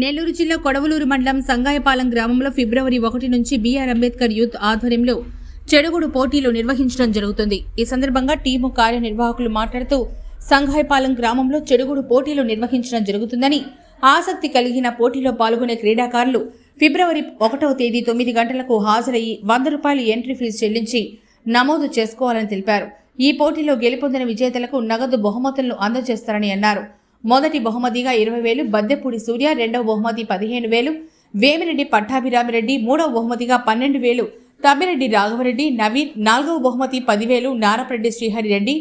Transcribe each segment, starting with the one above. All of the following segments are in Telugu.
నెల్లూరు జిల్లా కొడవలూరు మండలం సంగాయపాలెం గ్రామంలో ఫిబ్రవరి ఒకటి నుంచి బీఆర్ అంబేద్కర్ యూత్ ఆధ్వర్యంలో చెడుగుడు పోటీలు నిర్వహించడం జరుగుతుంది. ఈ సందర్భంగా టీము కార్యనిర్వాహకులు మాట్లాడుతూ సంఘాయపాలెం గ్రామంలో చెడుగుడు పోటీలు నిర్వహించడం జరుగుతుందని ఆసక్తి కలిగిన పోటీలో పాల్గొనే క్రీడాకారులు ఫిబ్రవరి ఒకటవ తేదీ తొమ్మిది గంటలకు హాజరయ్యి వంద రూపాయలు ఎంట్రీ ఫీజు చెల్లించి నమోదు చేసుకోవాలని తెలిపారు. ఈ పోటీలో గెలుపొందిన విజేతలకు నగదు బహుమతులను అందజేస్తారని అన్నారు. మొదటి బహుమతిగా ఇరవై వేలు బద్దెపూడి సూర్య రెండవ బహుమతి పదిహేను వేలు వేమిరెడ్డి పట్టాభిరామిరెడ్డి మూడవ బహుమతిగా పన్నెండు వేలు తమ్మిరెడ్డి రాఘవరెడ్డి నవీన్ నాలుగవ బహుమతి పదివేలు నారపరెడ్డి శ్రీహరిరెడ్డి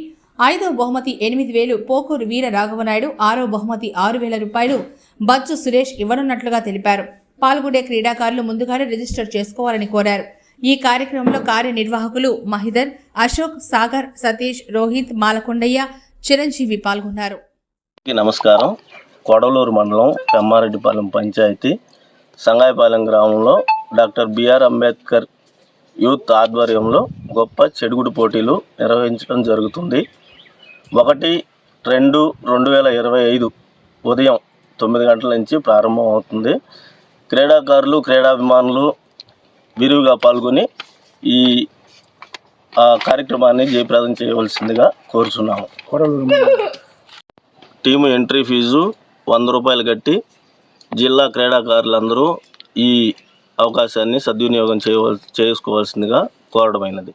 ఐదవ బహుమతి ఎనిమిది వేలు పోకూరు వీర రాఘవనాయుడు ఆరవ బహుమతి ఆరు వేల రూపాయలు బచ్చు సురేష్ ఇవ్వనున్నట్లుగా తెలిపారు. పాల్గొనే క్రీడాకారులు ముందుగానే రిజిస్టర్ చేసుకోవాలని కోరారు. ఈ కార్యక్రమంలో కార్యనిర్వాహకులు మహిదర్ అశోక్ సాగర్ సతీష్ రోహిత్ మాలకొండయ్య చిరంజీవి పాల్గొన్నారు. నమస్కారం. కొడవలూరు మండలం పెమ్మారెడ్డిపాలెం పంచాయతీ సంగాయపాలెం గ్రామంలో డాక్టర్ బిఆర్ అంబేద్కర్ యూత్ ఆధ్వర్యంలో గొప్ప చెడుగుడు పోటీలు నిర్వహించడం జరుగుతుంది. ఒకటి రెండు రెండు వేల ఇరవై ఐదు ఉదయం తొమ్మిది గంటల నుంచి ప్రారంభం అవుతుంది. క్రీడాకారులు క్రీడాభిమానులు విరివిగా పాల్గొని ఈ ఆ కార్యక్రమాన్ని జయప్రదం చేయవలసిందిగా కోరుచున్నాము. టీము ఎంట్రీ ఫీజు వంద రూపాయలు కట్టి జిల్లా క్రీడాకారులందరూ ఈ అవకాశాన్ని సద్వినియోగం చేయవల్ చేసుకోవాల్సిందిగా కోరడమైనది.